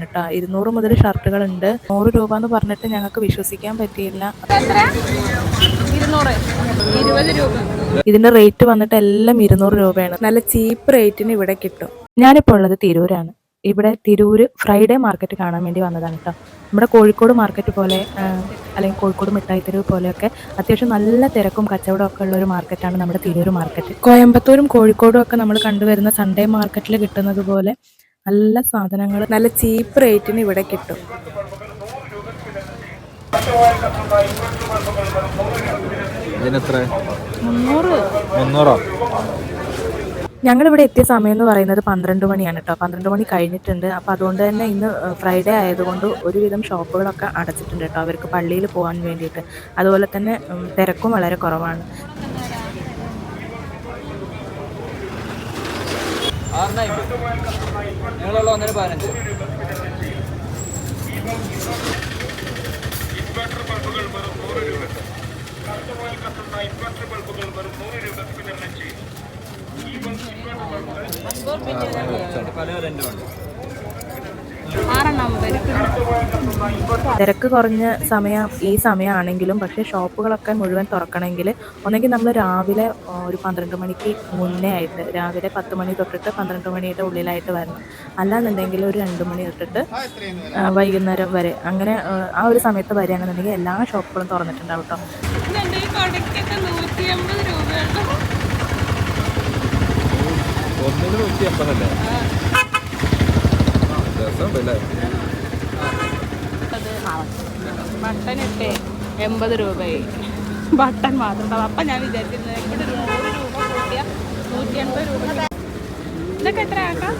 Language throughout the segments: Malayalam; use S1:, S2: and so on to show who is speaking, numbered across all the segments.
S1: കേട്ടോ ഇരുന്നൂറ് മുതൽ ഷർട്ടുകൾ ഉണ്ട് നൂറ് രൂപ എന്ന് പറഞ്ഞിട്ട് ഞങ്ങൾക്ക് വിശ്വസിക്കാൻ പറ്റിയില്ല. ഇതിന്റെ റേറ്റ് വന്നിട്ട് എല്ലാം ഇരുന്നൂറ് രൂപയാണ്. നല്ല ചീപ്പ് റേറ്റിന് ഇവിടെ കിട്ടും. ഞാനിപ്പോൾ ഉള്ളത് തിരൂരാണ്. ഇവിടെ തിരൂര് ഫ്രൈഡേ മാർക്കറ്റ് കാണാൻ വേണ്ടി വന്നതാണ് കേട്ടോ. നമ്മുടെ കോഴിക്കോട് മാർക്കറ്റ് പോലെ അല്ലെങ്കിൽ കോഴിക്കോട് മിഠായി തെരുവ് പോലെയൊക്കെ അത്യാവശ്യം നല്ല തിരക്കും കച്ചവടവും ഒക്കെ ഉള്ള ഒരു മാർക്കറ്റാണ് നമ്മുടെ തിരൂർ മാർക്കറ്റ് കോയമ്പത്തൂരും കോഴിക്കോടും ഒക്കെ നമ്മൾ കണ്ടുവരുന്ന സൺഡേ മാർക്കറ്റിൽ കിട്ടുന്നത് പോലെ നല്ല സാധനങ്ങൾ നല്ല ചീപ്പ് റേറ്റിന് ഇവിടെ കിട്ടും. ഞങ്ങളിവിടെ എത്തിയ സമയം എന്ന് പറയുന്നത് പന്ത്രണ്ട് മണിയാണ് കേട്ടോ പന്ത്രണ്ട് മണി കഴിഞ്ഞിട്ടുണ്ട്. അപ്പോൾ അതുകൊണ്ട് തന്നെ ഇന്ന് ഫ്രൈഡേ ആയതുകൊണ്ട് ഒരുവിധം ഷോപ്പുകളൊക്കെ അടച്ചിട്ടുണ്ട് കേട്ടോ അവർക്ക് പള്ളിയിൽ പോകാൻ വേണ്ടിയിട്ട്. അതുപോലെ തന്നെ തിരക്കും വളരെ കുറവാണ്.
S2: നിങ്ങളുള്ള ഒന്നര പതിനഞ്ച്. പല റെന്റുണ്ട്
S3: ആറെണ്ണം വരും
S1: തിരക്ക് കുറഞ്ഞ സമയം ഈ സമയമാണെങ്കിലും പക്ഷേ ഷോപ്പുകളൊക്കെ മുഴുവൻ തുറക്കണമെങ്കിൽ ഒന്നെങ്കിൽ നമ്മൾ രാവിലെ ഒരു പന്ത്രണ്ട് മണിക്ക് മുന്നേ ആയിട്ട് രാവിലെ പത്ത് മണി തൊട്ടിട്ട് പന്ത്രണ്ട് മണിയുടെ ഉള്ളിലായിട്ട് വരണം. അല്ലാന്നുണ്ടെങ്കിൽ ഒരു രണ്ട് മണി തൊട്ടിട്ട് വൈകുന്നേരം വരെ. അങ്ങനെ ആ, ഒരു സമയത്ത് വരികയാണെന്നുണ്ടെങ്കിൽ എല്ലാ ഷോപ്പുകളും തുറന്നിട്ടുണ്ടാവും കേട്ടോ.
S2: ഒന്നിന് നൂറ്റി അമ്പതല്ലേ രസമുണ്ടല്ലേ
S3: അത് ബട്ടനൊക്കെ എൺപത് രൂപയായി. ബട്ടൺ മാത്രം. അപ്പൊ ഞാൻ വിചാരിച്ചിരുന്നത് ഇവിടെ ഒരു നൂറ് രൂപ കൂട്ടിയ നൂറ്റി എൺപത് രൂപ. ഇതൊക്കെ എത്ര ആക്കാം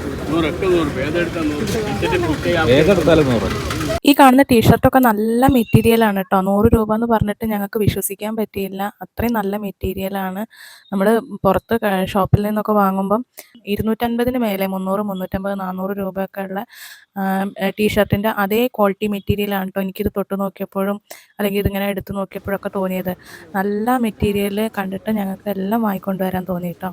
S2: ഏതെടുത്താലും നൂറ്.
S1: ഈ കാണുന്ന ടീഷർട്ടൊക്കെ നല്ല മെറ്റീരിയൽ ആണ് കേട്ടോ നൂറ് രൂപ എന്ന് പറഞ്ഞിട്ട് ഞങ്ങൾക്ക് വിശ്വസിക്കാൻ പറ്റിയില്ല. അത്രയും നല്ല മെറ്റീരിയൽ ആണ്. നമ്മൾ പുറത്ത് ഷോപ്പിൽ നിന്നൊക്കെ വാങ്ങുമ്പം ഇരുന്നൂറ്റൻപതിന് മേലെ മുന്നൂറ് മുന്നൂറ്റമ്പത് നാനൂറ് രൂപയൊക്കെ ഉള്ള ടീഷർട്ടിന്റെ അതേ ക്വാളിറ്റി മെറ്റീരിയലാണ് കേട്ടോ എനിക്കിത് തൊട്ട് നോക്കിയപ്പോഴും അല്ലെങ്കിൽ ഇതിങ്ങനെ എടുത്ത് നോക്കിയപ്പോഴൊക്കെ തോന്നിയത്. നല്ല മെറ്റീരിയൽ കണ്ടിട്ട് ഞങ്ങൾക്ക് എല്ലാം വാങ്ങിക്കൊണ്ടുവരാൻ തോന്നി കേട്ടോ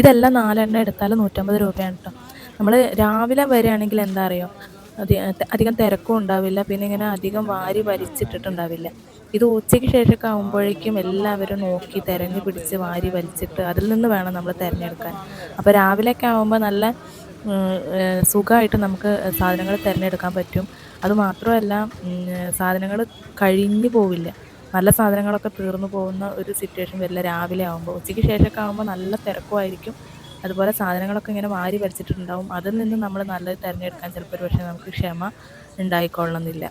S1: ഇതെല്ലാം നാലെണ്ണം എടുത്താൽ നൂറ്റമ്പത് രൂപയാണ് കേട്ടോ നമ്മൾ രാവിലെ വരികയാണെങ്കിൽ എന്താ അറിയോ? അധികം തിരക്കും ഉണ്ടാവില്ല. പിന്നെ ഇങ്ങനെ അധികം വാരി വലിച്ചിട്ടിട്ടുണ്ടാവില്ല. ഇത് ഉച്ചയ്ക്ക് ശേഷമൊക്കെ ആകുമ്പോഴേക്കും എല്ലാവരും നോക്കി തിരഞ്ഞു പിടിച്ച് വാരി വലിച്ചിട്ട് അതിൽ നിന്ന് വേണം നമ്മൾ തിരഞ്ഞെടുക്കാൻ. അപ്പോൾ രാവിലെയൊക്കെ ആകുമ്പോൾ നല്ല സുഖമായിട്ട് നമുക്ക് സാധനങ്ങൾ തിരഞ്ഞെടുക്കാൻ പറ്റും. അതുമാത്രമല്ല സാധനങ്ങൾ കഴിഞ്ഞു പോവില്ല. നല്ല സാധനങ്ങളൊക്കെ തീർന്നു പോകുന്ന ഒരു സിറ്റുവേഷൻ വരില്ല. രാവിലെ ആകുമ്പോൾ ഉച്ചയ്ക്ക് ശേഷമൊക്കെ ആകുമ്പോൾ നല്ല തിരക്കുമായിരിക്കും. അതുപോലെ സാധനങ്ങളൊക്കെ ഇങ്ങനെ വാരി വലിച്ചിട്ടുണ്ടാവും. അതിൽ നിന്ന് നമ്മൾ നല്ലത് തിരഞ്ഞെടുക്കാൻ ചിലപ്പോൾ ഒരു പക്ഷേ നമുക്ക് ക്ഷമ ഉണ്ടായിക്കൊള്ളണമെന്നില്ല.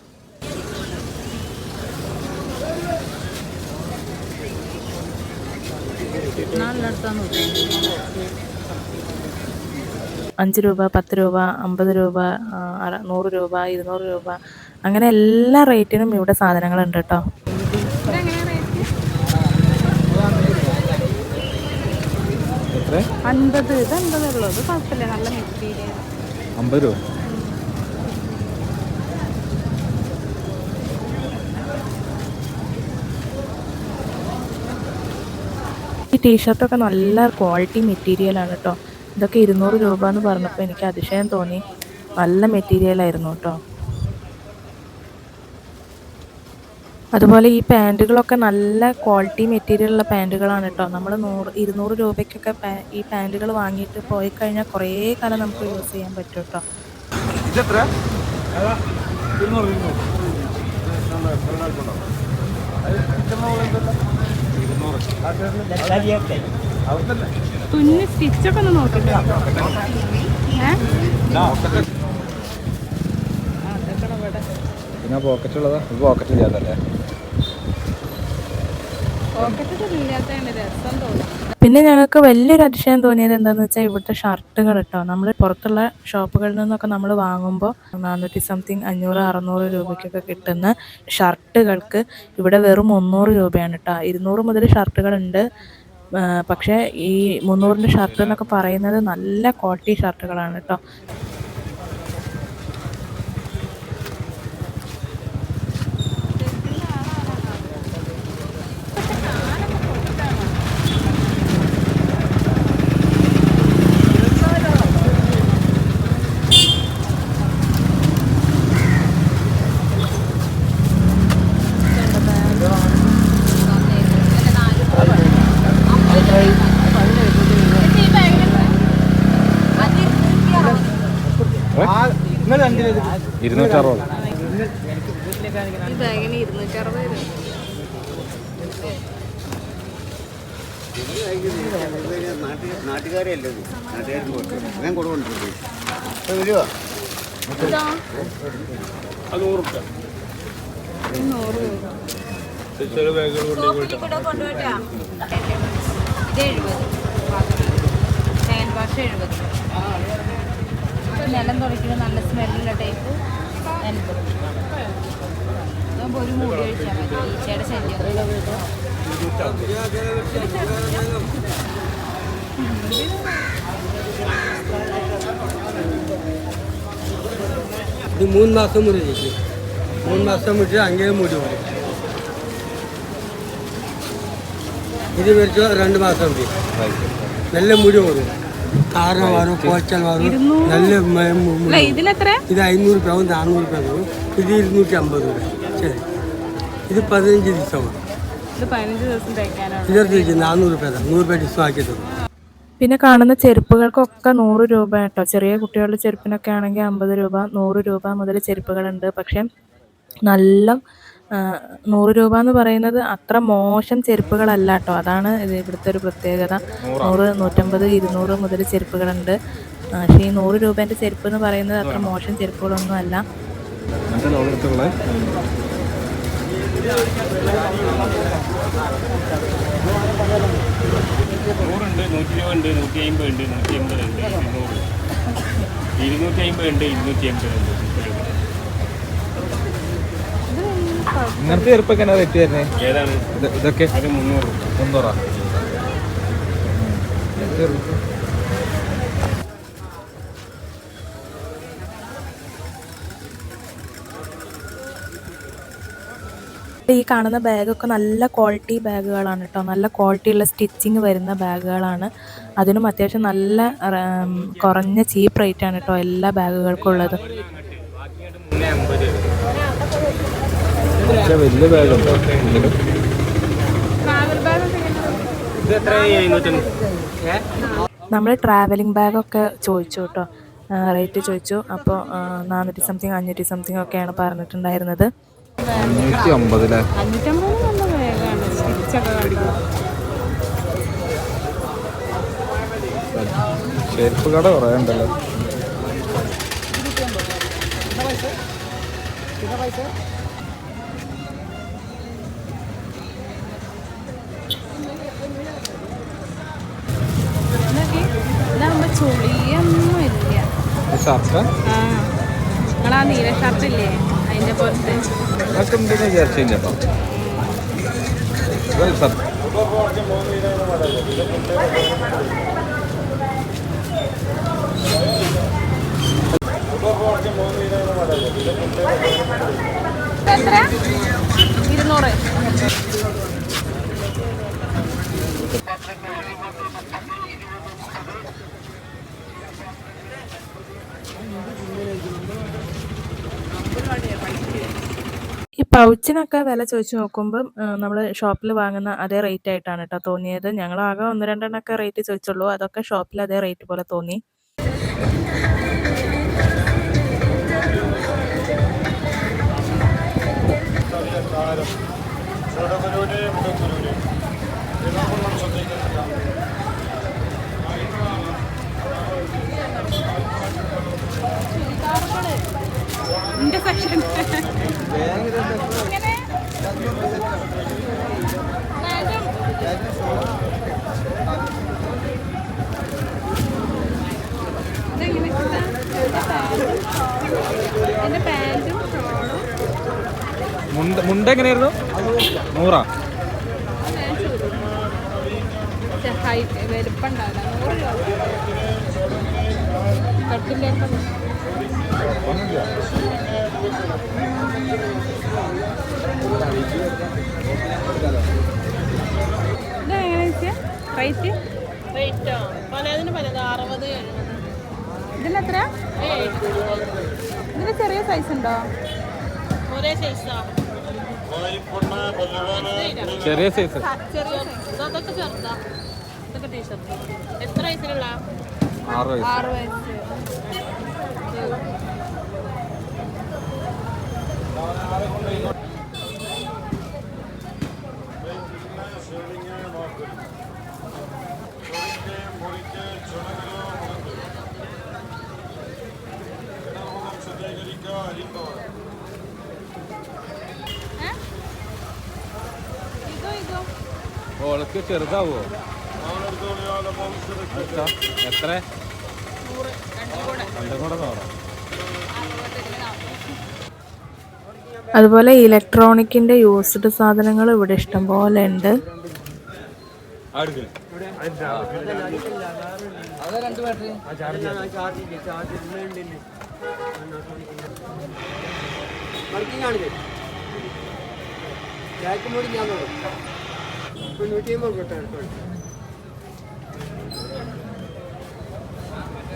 S1: അഞ്ച് രൂപ പത്ത് രൂപ അമ്പത് രൂപ നൂറ് രൂപ ഇരുന്നൂറ് രൂപ. അങ്ങനെ എല്ലാ റേറ്റിനും ഇവിടെ സാധനങ്ങളുണ്ട് കേട്ടോ
S3: ഇതെങ്ങനെയാ റേറ്റ്
S2: എത്ര
S3: അൻപത് ഇത് അൻപതേ ഉള്ളൂ. ഇത് കുഴപ്പമില്ല. നല്ല മെറ്റീരിയൽ
S2: അമ്പത് രൂപ.
S1: ഈ ടീഷർട്ടൊക്കെ നല്ല ക്വാളിറ്റി മെറ്റീരിയലാണ് കേട്ടോ ഇതൊക്കെ ഇരുന്നൂറ് രൂപ എന്ന് പറഞ്ഞപ്പോൾ എനിക്ക് അതിശയം തോന്നി. നല്ല മെറ്റീരിയലായിരുന്നു കേട്ടോ അതുപോലെ ഈ പാന്റുകളൊക്കെ നല്ല ക്വാളിറ്റി മെറ്റീരിയൽ ഉള്ള പാന്റുകളാണ് കേട്ടോ. നമ്മൾ നൂറ് ഇരുന്നൂറ് രൂപയ്ക്കൊക്കെ ഈ പാന്റുകൾ വാങ്ങിയിട്ട് പോയി കഴിഞ്ഞാൽ കുറേ കാലം നമുക്ക് യൂസ് ചെയ്യാൻ പറ്റും കേട്ടോ.
S2: ഇതെത്ര?
S3: തുന്നി സ്റ്റിച്ചൊക്കെ ഒന്ന് നോക്കിട്ടോ. ഏ?
S2: പിന്നെ പോക്കറ്റ് ഉള്ളതാ. പോക്കറ്റ് ഇല്ലാതല്ലേ
S3: പോക്കറ്റ് ഇല്ലാത്തതാണ് രസം തോന്നുന്നു
S1: പിന്നെ ഞങ്ങൾക്ക് വലിയൊരു അതിശയം തോന്നിയത് എന്താണെന്ന് വെച്ചാൽ ഇവിടുത്തെ ഷർട്ടുകൾ കേട്ടോ നമ്മൾ പുറത്തുള്ള ഷോപ്പുകളിൽ നിന്നൊക്കെ നമ്മൾ വാങ്ങുമ്പോൾ നാനൂറ്റി സംതിങ് അഞ്ഞൂറ് അറുന്നൂറ് രൂപയ്ക്കൊക്കെ കിട്ടുന്ന ഷർട്ടുകൾക്ക് ഇവിടെ വെറും മുന്നൂറ് രൂപയാണ് കേട്ടോ ഇരുന്നൂറ് മുതൽ ഷർട്ടുകളുണ്ട്. പക്ഷേ ഈ മുന്നൂറിന്റെ ഷർട്ട് എന്നൊക്കെ പറയുന്നത് നല്ല ക്വാളിറ്റി ഷർട്ടുകളാണ് കേട്ടോ
S2: ഇരുന്നൂറ്ററുപത്
S4: നാട്ടുകാരെ അല്ലേ നാട്ടുകാർക്ക് കൊടുക്കും ഞാൻ കൊടുക്കുന്നുണ്ട്
S3: ഇതാ നൂറ്
S5: ഇത് എഴുപത് ഹാൻഡ് വാഷ് എഴുപത് നിലം തുടയ്ക്കുന്ന നല്ല സ്മെല്ലുള്ള ടൈപ്പ് ഇതാകുമ്പോൾ ഒരു മുടി കഴിച്ചാൽ മതി. ഈച്ചയുടെ ശല്യം
S6: ഇത് മൂന്ന് മാസം മുറി ചെയ്യും മൂന്ന് മാസം മുറി അങ്ങനെ മുടി മുറി ഇത് വരച്ച് രണ്ട് മാസം മുടി നല്ല മുടി വരും കാരണ വരും കോച്ചൽ വരും. നല്ല ഇത് അഞ്ഞൂറ് രൂപ ആവും നാനൂറ് രൂപ ആവും. ഇത് ഇരുന്നൂറ്റി അമ്പത് രൂപ. ശരി ഇത് പതിനഞ്ച് ദിവസമാണ്
S3: ഇത് പതിനഞ്ച് ദിവസം തയ്ക്കാനാണ്
S6: ഇതിനകത്ത് നാനൂറ് രൂപ നൂറ് രൂപ ഡിസ്കൗണ്ട് ആക്കി തരും.
S1: പിന്നെ കാണുന്ന ചെരുപ്പുകൾക്കൊക്കെ നൂറ് രൂപ കേട്ടോ. ചെറിയ കുട്ടികളുടെ ചെരുപ്പിനൊക്കെ ആണെങ്കിൽ അമ്പത് രൂപ നൂറ് രൂപ മുതൽ ചെരുപ്പുകളുണ്ട്. പക്ഷെ നല്ല നൂറ് രൂപ എന്ന് പറയുന്നത് അത്ര മോശം ചെരുപ്പുകളല്ല കേട്ടോ. അതാണ് ഇത് ഇവിടുത്തെ ഒരു പ്രത്യേകത. നൂറ് നൂറ്റമ്പത് ഇരുന്നൂറ് മുതൽ ചെരുപ്പുകളുണ്ട്. പക്ഷേ ഈ നൂറ് രൂപേന്റെ ചെരുപ്പ് എന്ന് പറയുന്നത് അത്ര മോശം ചെരുപ്പുകളൊന്നും അല്ല.
S7: നൂറുണ്ട് നൂറ്റി ഉണ്ട് നൂറ്റി അമ്പത് ഉണ്ട് നൂറ്റി എൺപത് ഉണ്ട് ഇരുന്നൂറ്. ഇരുന്നൂറ്റി അമ്പത് ഉണ്ട് ഇരുന്നൂറ്റി എൺപത് ഉണ്ട്
S2: ഇങ്ങനത്തെ ചെറുപ്പൊക്കെ എന്നാ റേറ്റ്
S7: ഏതാണ്?
S2: ഇതൊക്കെ?
S7: മുന്നൂറ്.
S2: മുന്നൂറാ?
S1: ഈ കാണുന്ന ബാഗൊക്കെ നല്ല ക്വാളിറ്റി ബാഗുകളാണ് കേട്ടോ നല്ല ക്വാളിറ്റിയുള്ള സ്റ്റിച്ചിങ് വരുന്ന ബാഗുകളാണ്. അതിനും അത്യാവശ്യം നല്ല കുറഞ്ഞ ചീപ്പ് റേറ്റ് ആണ് കേട്ടോ എല്ലാ ബാഗുകൾക്കും ഉള്ളത്
S7: മൂന്ന് അമ്പത്
S2: പക്ഷേ വലിയ ബാഗുണ്ടോ ഇതിലും
S3: ട്രാവൽ ബാഗ് ഒക്കെ എങ്ങനെ
S7: ഇത് എത്ര ബാഗുണ്ടോ?
S1: നമ്മൾ ട്രാവലിംഗ് ബാഗൊക്കെ ചോദിച്ചു കേട്ടോ റേറ്റ് ചോദിച്ചു. അപ്പോൾ നാനൂറ്റി സംതിങ് അഞ്ഞൂറ്റി സംതിങ് ഒക്കെയാണ് പറഞ്ഞിട്ടുണ്ടായിരുന്നത്.
S2: അഞ്ഞൂറ്റി അമ്പതിലെ ചെരുപ്പ് കട കുറേ ഉണ്ടല്ലോ.
S3: ഇതാകുമ്പോ ചുളിയൊന്നും ഇല്ല
S2: ഷർട്ട്?
S3: ആ. നിങ്ങളാ നീല ഷർട്ട് ഇല്ലേ അതിന്റെ
S2: ഷർട്ട്.
S3: എത്ര ഇരുന്നൂറ്.
S1: പൗച്ചിനൊക്കെ വില ചോദിച്ചു നോക്കുമ്പോൾ നമ്മൾ ഷോപ്പിൽ വാങ്ങുന്ന അതേ റേറ്റ് ആയിട്ടാണ് കേട്ടോ തോന്നിയത്. ഞങ്ങൾ ആകെ ഒന്ന് രണ്ടെണ്ണമൊക്കെ റേറ്റ് ചോദിച്ചുള്ളൂ. അതൊക്കെ ഷോപ്പിൽ അതേ റേറ്റ് പോലെ തോന്നി.
S2: മുണ്ട മുണ്ട എങ്ങനെയായിരുന്നു? നൂറാ?
S3: വലുപ്പം ഉണ്ടാവില്ല നൂറ് രൂപ. റേറ്റ്
S5: റേറ്റോ പലതിന് പലത്. അറുപത്
S3: ഇതിനെത്ര ഇതിന് ചെറിയ സൈസ് ഉണ്ടോ?
S5: ഒരേ സൈസാ
S2: ചെറിയ സൈസ്
S5: ചെറിയ സൈസ് അതൊക്കെ ചെറുതാ. ഇതൊക്കെ ടീഷർട്ട് എത്ര വയസ്സിലുള്ള
S2: ആറ് വയസ്സ് ഓൾക്ക് ചെറുതാവോ? എത്ര?
S3: രണ്ടും കൂടെ
S2: നൂറോ
S3: അറുപത്തെട്ട് നാൽപ്പത്
S1: അതുപോലെ ഇലക്ട്രോണിക്കിന്റെ യൂസ്ഡ് സാധനങ്ങൾ ഇവിടെ ഇഷ്ടം പോലെ ഉണ്ട്.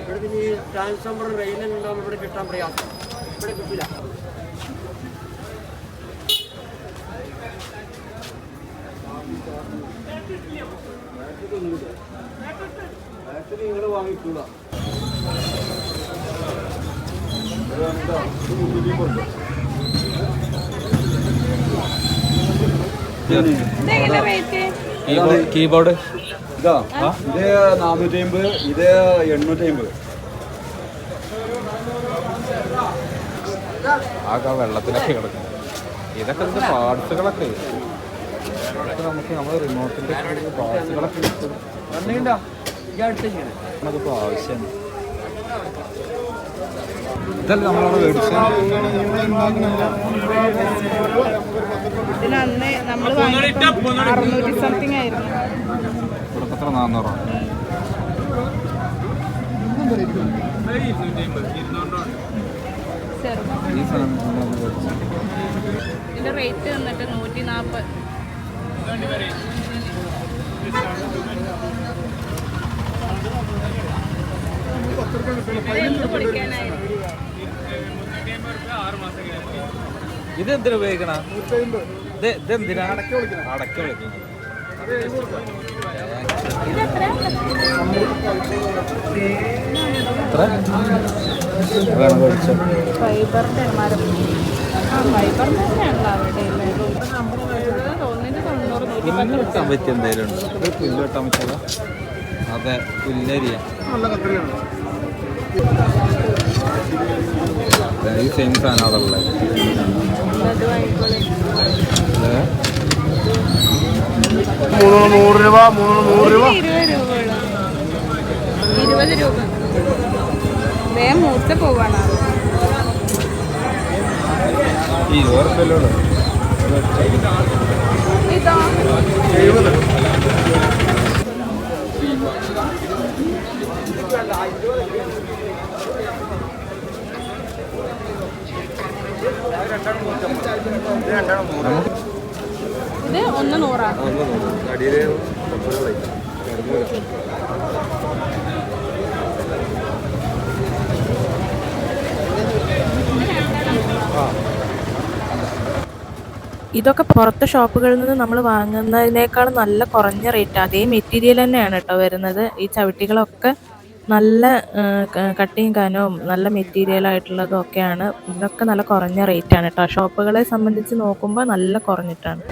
S6: ഇവിടെ ട്രാൻസ്ഫോമർ റെയിലുണ്ടാവും ഇവിടെ കിട്ടാൻ പ്രയാസം. ഇവിടെ കിട്ടില്ല
S4: നിങ്ങൾ വാങ്ങിക്കൂടാ
S2: കീബോർഡ്
S4: ഇതാ ഇത് നാനൂറ്റി അമ്പത് ഇത് എണ്ണൂറ്റി അമ്പത്
S2: ആകെ വെള്ളത്തിലൊക്കെ കിടക്കും ഇതൊക്കെ പാർട്സുകളൊക്കെ ഇതൊക്കെ നമുക്ക് നമ്മൾ റിമോട്ടിന്റെ പാർട്സുകളൊക്കെ കിട്ടും നമുക്കിപ്പോൾ ആവശ്യമാണ്. ഇതല്ല നമ്മളവിടെ മേടിച്ചത്
S3: ഇതിന് അന്ന് നമ്മൾ അറുന്നൂറ്റി സംതിങ് ആയിരുന്നു.
S2: ഇവിടെ എത്ര നാന്നൂറോ
S3: ഇതിന്റെ റേറ്റ് വന്നിട്ട് നൂറ്റി നാൽപ്പത്
S2: ഇത് എന്തിനാ ഉപയോഗിക്കണ? ഇത് ഇതെന്തിനാ അടക്ക വിളിക്കണം. അടക്ക
S3: ഫൈബറിന്റെ തന്നെയാണല്ലോ അവിടെ ഉള്ളത് ഒന്നിന് തൊണ്ണൂറ് നൂറ്റി
S2: പുല്ല് വെട്ടാൻ പറ്റിയ എന്തെങ്കിലും ഉണ്ടോ? ഇത് പുല്ല് വെട്ടാൻ പറ്റിയതാ. അതെ പുല്ലരിയ. ഈ സെയിം സാധനം അവിടെ ഉള്ളത്
S3: അത്
S4: നൂറ് രൂപ മൂന്ന് നൂറ് രൂപ.
S3: ഇരുപത് രൂപ ഇരുപത് രൂപ. വേഗം മൂത്ത പോവാണ്.
S2: ഈ ഓർമ്മല്ലോ
S3: ഇതോ ഇത് ഒന്ന് നൂറാണ്
S2: അടിയിലെ
S1: ഇതൊക്കെ പുറത്തെ ഷോപ്പുകളിൽ നിന്ന് നമ്മൾ വാങ്ങുന്നതിനേക്കാൾ നല്ല കുറഞ്ഞ റേറ്റ് അതേ മെറ്റീരിയൽ തന്നെയാണ് കേട്ടോ വരുന്നത്. ഈ ചവിട്ടികളൊക്കെ നല്ല കട്ടിങ് കനവും നല്ല മെറ്റീരിയൽ ആയിട്ടുള്ളതും ഒക്കെയാണ്. ഇതൊക്കെ നല്ല കുറഞ്ഞ റേറ്റാണ് കേട്ടോ ഷോപ്പുകളെ സംബന്ധിച്ച് നോക്കുമ്പോൾ നല്ല കുറഞ്ഞിട്ടാണ്.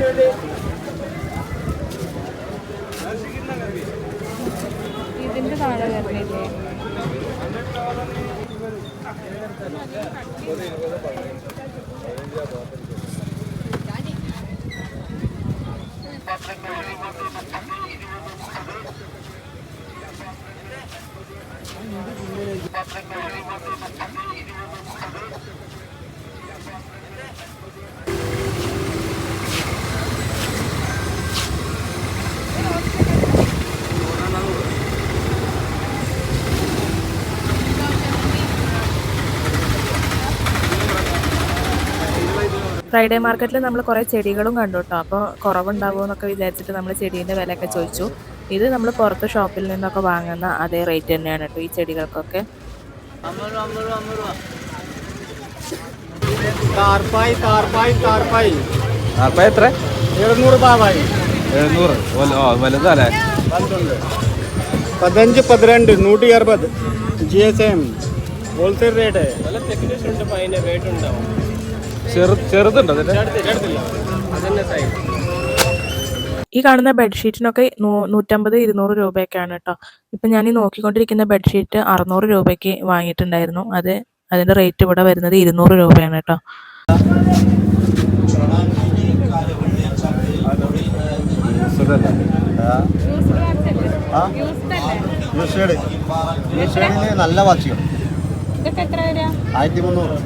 S1: ഫ്രൈഡേ മാർക്കറ്റിൽ നമ്മൾ കുറേ ചെടികളും കണ്ടു കേട്ടോ അപ്പോൾ കുറവുണ്ടാവുമോ എന്നൊക്കെ വിചാരിച്ചിട്ട് നമ്മൾ ചെടീന്റെ വിലയൊക്കെ ചോദിച്ചു. ഇത് നമ്മൾ പുറത്ത് ഷോപ്പിൽ നിന്നൊക്കെ വാങ്ങുന്ന അതേ റേറ്റ് തന്നെയാണ് കേട്ടോ ഈ ചെടികൾക്കൊക്കെ.
S2: എത്ര?
S6: എഴുന്നൂറ് പാവായി.
S2: എഴുന്നൂറ്. വലുതല്ലേ?
S6: പതിനഞ്ച് പന്ത്രണ്ട് നൂറ്റി അറുപത്. G S M wholesale rate
S2: ചെറു ചെറുതുണ്ട് അതിന്റെ
S1: ഈ കാണുന്ന ബെഡ്ഷീറ്റിനൊക്കെ നൂറ്റമ്പത് ഇരുന്നൂറ് രൂപയൊക്കെയാണ് കേട്ടോ ഇപ്പം ഞാൻ ഈ നോക്കിക്കൊണ്ടിരിക്കുന്ന ബെഡ്ഷീറ്റ് അറുന്നൂറ് രൂപയ്ക്ക് വാങ്ങിയിട്ടുണ്ടായിരുന്നു. അത് അതിന്റെ റേറ്റ് ഇവിടെ വരുന്നത് ഇരുന്നൂറ് രൂപയാണ് കേട്ടോ
S2: ചെറുതല്ലേ
S3: യൂസ്ഡ് അല്ലേ
S4: നല്ല വാച്ചുകൾ
S3: ഇതൊക്കെ എത്ര വരാ?
S4: ആയിരത്തി മുന്നൂറ്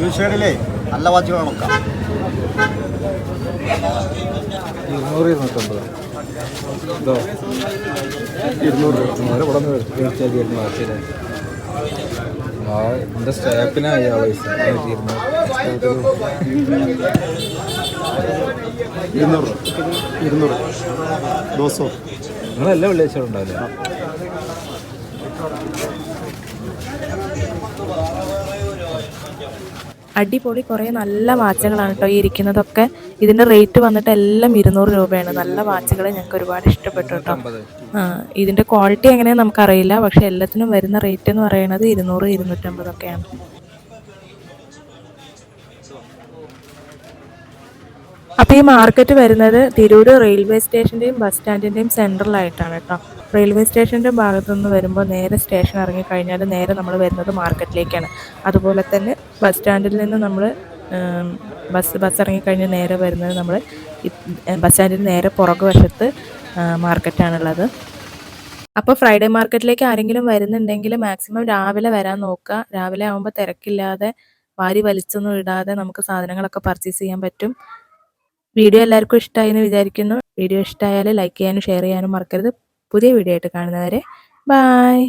S4: യു ഷേഡിലേ നല്ല നോക്കാം.
S2: ഇരുന്നൂറ് ഇരുന്നൂറ്റമ്പത്. ഇതോ ഇരുന്നൂറ് ഇരുന്നൂറ് ഇവിടെ നിന്ന് മേടിച്ചാൽ ഇരുന്നൂറ് ആവശ്യമില്ല ആ എന്റെ സ്റ്റാപ്പിനായി ആ പൈസ.
S4: ഇരുന്നൂറ്. ഇരുന്നൂറ്. ദോസോ
S2: നിങ്ങളെല്ലാം വെള്ളിയാഴ്ച ഉണ്ടാവില്ലേ?
S1: അടിപൊളി കുറേ നല്ല വാച്ചുകളാണ് കേട്ടോ ഈ ഇരിക്കുന്നതൊക്കെ. ഇതിന്റെ റേറ്റ് വന്നിട്ട് എല്ലാം ഇരുന്നൂറ് രൂപയാണ്. നല്ല വാച്ചുകൾ ഞങ്ങൾക്ക് ഒരുപാട് ഇഷ്ടപ്പെട്ടു കേട്ടോ. ആ ഇതിന്റെ ക്വാളിറ്റി എങ്ങനെയാണെന്ന് നമുക്കറിയില്ല. പക്ഷെ എല്ലാത്തിനും വരുന്ന റേറ്റ് എന്ന് പറയുന്നത് ഇരുന്നൂറ് ഇരുന്നൂറ്റമ്പതൊക്കെയാണ് അപ്പോൾ ഈ മാർക്കറ്റ് വരുന്നത് തിരൂർ റെയിൽവേ സ്റ്റേഷന്റെയും ബസ് സ്റ്റാൻഡിന്റെയും സെൻട്രലായിട്ടാണ് കേട്ടോ. റെയിൽവേ സ്റ്റേഷന്റെ ഭാഗത്തുനിന്ന് വരുമ്പോൾ നേരെ സ്റ്റേഷൻ ഇറങ്ങിക്കഴിഞ്ഞാൽ നേരെ നമ്മൾ വരുന്നത് മാർക്കറ്റിലേക്കാണ്. അതുപോലെ തന്നെ ബസ് സ്റ്റാൻഡിൽ നിന്ന് നമ്മൾ ബസ് ബസ് ഇറങ്ങിക്കഴിഞ്ഞ് നേരെ വരുന്നത് നമ്മൾ ബസ് സ്റ്റാൻഡിന് നേരെ പുറകു വശത്ത് മാർക്കറ്റാണുള്ളത്. അപ്പോൾ ഫ്രൈഡേ മാർക്കറ്റിലേക്ക് ആരെങ്കിലും വരുന്നുണ്ടെങ്കിൽ മാക്സിമം രാവിലെ വരാൻ നോക്കുക. രാവിലെ ആകുമ്പോൾ തിരക്കില്ലാതെ വാരി വലിച്ചൊന്നും ഇടാതെ നമുക്ക് സാധനങ്ങളൊക്കെ പർച്ചേസ് ചെയ്യാൻ പറ്റും. വീഡിയോ എല്ലാവർക്കും ഇഷ്ടമായി എന്ന് വിചാരിക്കുന്നു. വീഡിയോ ഇഷ്ടമായാൽ ലൈക്ക് ചെയ്യാനും ഷെയർ ചെയ്യാനും മറക്കരുത്. പുതിയ വീഡിയോ ആയിട്ട് കാണുന്നവരെ ബായ്